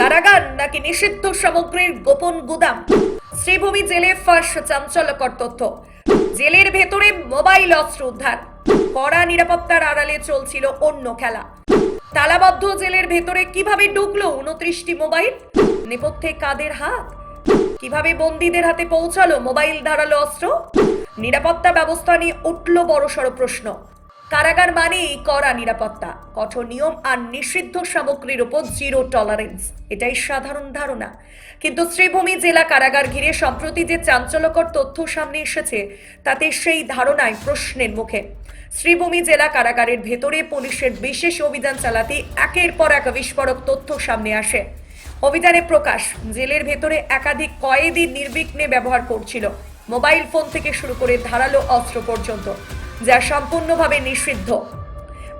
কারাগার নাকি নিষিদ্ধ সামগ্রীর গোপন গুদাম? শ্রীভূমি জেলে ফাঁস চাঞ্চল্যকর তথ্য। জেলের ভেতরে মোবাইল অস্ত্র উদ্ধার। কড়া নিরাপত্তার আড়ালে চলছিল অন্য খেলা। তালাবদ্ধ জেলের ভেতরে কীভাবে ঢুকলো উনত্রিশটি মোবাইল? নেপথ্যে কাদের হাত? কীভাবে বন্দীদের হাতে পৌঁছালো মোবাইল ধারালো অস্ত্র? নিরাপত্তা ব্যবস্থা নিয়ে উঠল বড়সড় প্রশ্ন। কারাগার মানেই কড়া নিরাপত্তা, কঠোর নিয়ম আর নিষিদ্ধ সামগ্রীর উপর জিরো টলারেন্স এটাই সাধারণ ধারণা। কিন্তু শ্রীভূমি জেলা কারাগার ঘিরে সম্প্রতি যে চাঞ্চল্যকর তথ্য সামনে এসেছে, তাতে সেই ধারণায় প্রশ্নের মুখে। শ্রীভূমি জেলা কারাগারের ভেতরে পুলিশের বিশেষ অভিযান চালাতে একের পর এক বিস্ফোরক তথ্য সামনে আসে। অভিযানে প্রকাশ, জেলের ভেতরে একাধিক কয়েদি নির্বিঘ্নে ব্যবহার করছিল। মোবাইল ফোন থেকে শুরু করে ধারালো অস্ত্র পর্যন্ত। যা সম্পূর্ণভাবে নিষিদ্ধ।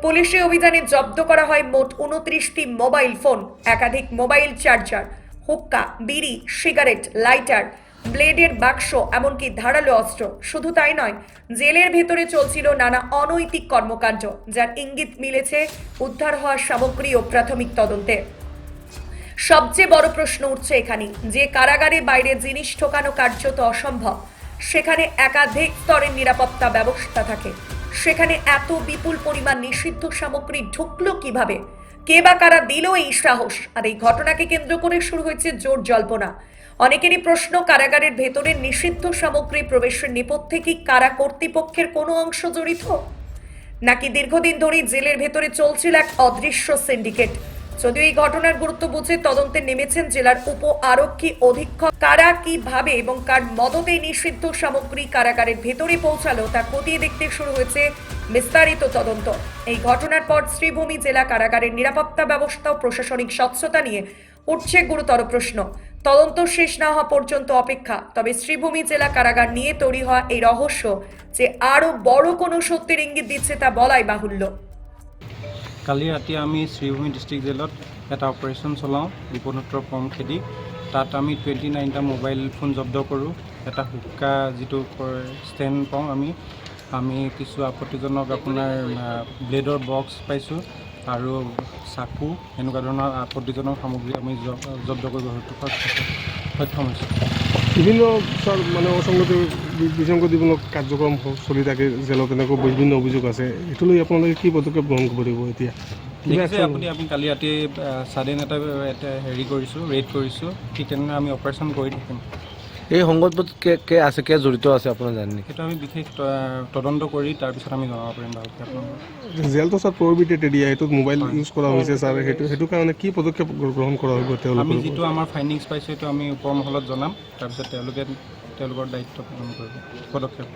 পুলিশি অভিযানে জব্দ করা হয় মোট উনত্রিশটি মোবাইল ফোন, একাধিক মোবাইল চার্জার, হুক্কা, বিড়ি, সিগারেট, লাইটার, ব্লেডের বাক্স, এমনকি ধারালো অস্ত্র। শুধু তাই নয়, জেলের ভেতরে চলছিল নানা অনৈতিক কর্মকাণ্ড, যার ইঙ্গিত মিলেছে উদ্ধার হওয়া সামগ্রী ও প্রাথমিক তদন্তে। সবচেয়ে বড় প্রশ্ন উঠছে এখানে, যে কারাগারে বাইরে জিনিস ঠোকানো কার্যত অসম্ভব। সেখানে একাধিক স্তরের নিরাপত্তা ব্যবস্থা থাকে। সেখানে এত বিপুল পরিমাণ নিষিদ্ধ সামগ্রী ঢুকলো কীভাবে? কে বা কারা দিল এই সাহস? আর এই ঘটনাকে কেন্দ্র করে শুরু হয়েছে জোর জল্পনা। অনেকেরই প্রশ্ন, কারাগারের ভেতরে নিষিদ্ধ সামগ্রী প্রবেশের নেপথ্যে কি কারা কর্তৃপক্ষের কোনো অংশ জড়িত? নাকি দীর্ঘদিন ধরেই জেলের ভেতরে চলছিল এক অদৃশ্য সিন্ডিকেট? যদিও এই ঘটনার গুরুত্ব বুঝে তদন্তে নেমেছেন জেলার উপ আরক্ষী অধীক্ষক। কারা কীভাবে এবং কার মদতে নিষিদ্ধ সামগ্রী কারাগারের ভেতরে পৌঁছালো তা খতিয়ে দেখতে শুরু হয়েছে বিস্তারিত তদন্ত। এই ঘটনার পর শ্রীভূমি জেলা কারাগারের নিরাপত্তা ব্যবস্থা ও প্রশাসনিক স্বচ্ছতা নিয়ে উঠছে গুরুতর প্রশ্ন। তদন্ত শেষ না হওয়া পর্যন্ত অপেক্ষা, তবে শ্রীভূমি জেলা কারাগার নিয়ে তৈরি হওয়া এই রহস্য যে আরও বড় কোনো সত্যের ইঙ্গিত দিচ্ছে তা বলাই বাহুল্য। কালি ৰাতি আমি শ্ৰীভূমি ডিষ্ট্ৰিক্ট জেলত এটা অপাৰেশ্যন চলাওঁ বিপদোত্তৰ কম খেদি। তাত আমি টুৱেণ্টি নাইনটা মোবাইল ফোন জব্দ কৰোঁ। এটা হুক্কা যিটো ষ্টেণ্ড পাওঁ আমি। আমি কিছু আপত্তিজনক আপোনাৰ ব্লেডৰ বক্স পাইছোঁ আৰু চাকু, এনেকুৱা ধৰণৰ আপত্তিজনক সামগ্ৰী আমি জব্দ কৰিব সক্ষম হৈছোঁ। বিভিন্ন মানে অসংগতি বিসংগতিমূলক কাৰ্যক্ৰম চলি থাকে জেলত, এনেকুৱা বিভিন্ন অভিযোগ আছে। এইটো লৈ আপোনালোকে কি পদক্ষেপ গ্ৰহণ কৰিব এতিয়া? ঠিক আছে, আপুনি আমি কালি ৰাতি ছাডেন এটা হেৰি কৰিছোঁ ৰেড কৰিছোঁ। ঠিক তেনেদৰে আমি অপাৰেশ্যন কৰি থাকিম। এই সংগঠনত কে কে আছে কে জড়িত আছে আপোনাৰ জানে নেকি? সেইটো আমি বিশেষ তদন্ত কৰি তাৰপিছত আমি জনাব পাৰিম ভালকৈ জেলটো ছাৰ প্ৰহিবিটেড এৰিয়া সেইটোত মোবাইল ইউজ কৰা হৈছে ছাৰ সেইটো সেইটো কাৰণে কি পদক্ষেপ গ্ৰহণ কৰা হ'ব আমি তেওঁলোকৰ যিটো আমাৰ ফাইণ্ডিংছ পাইছোঁ সেইটো আমি ওপৰ মহলত জনাম তাৰপিছত তেওঁলোকে তেওঁলোকৰ দায়িত্ব পালন কৰিব পদক্ষেপ।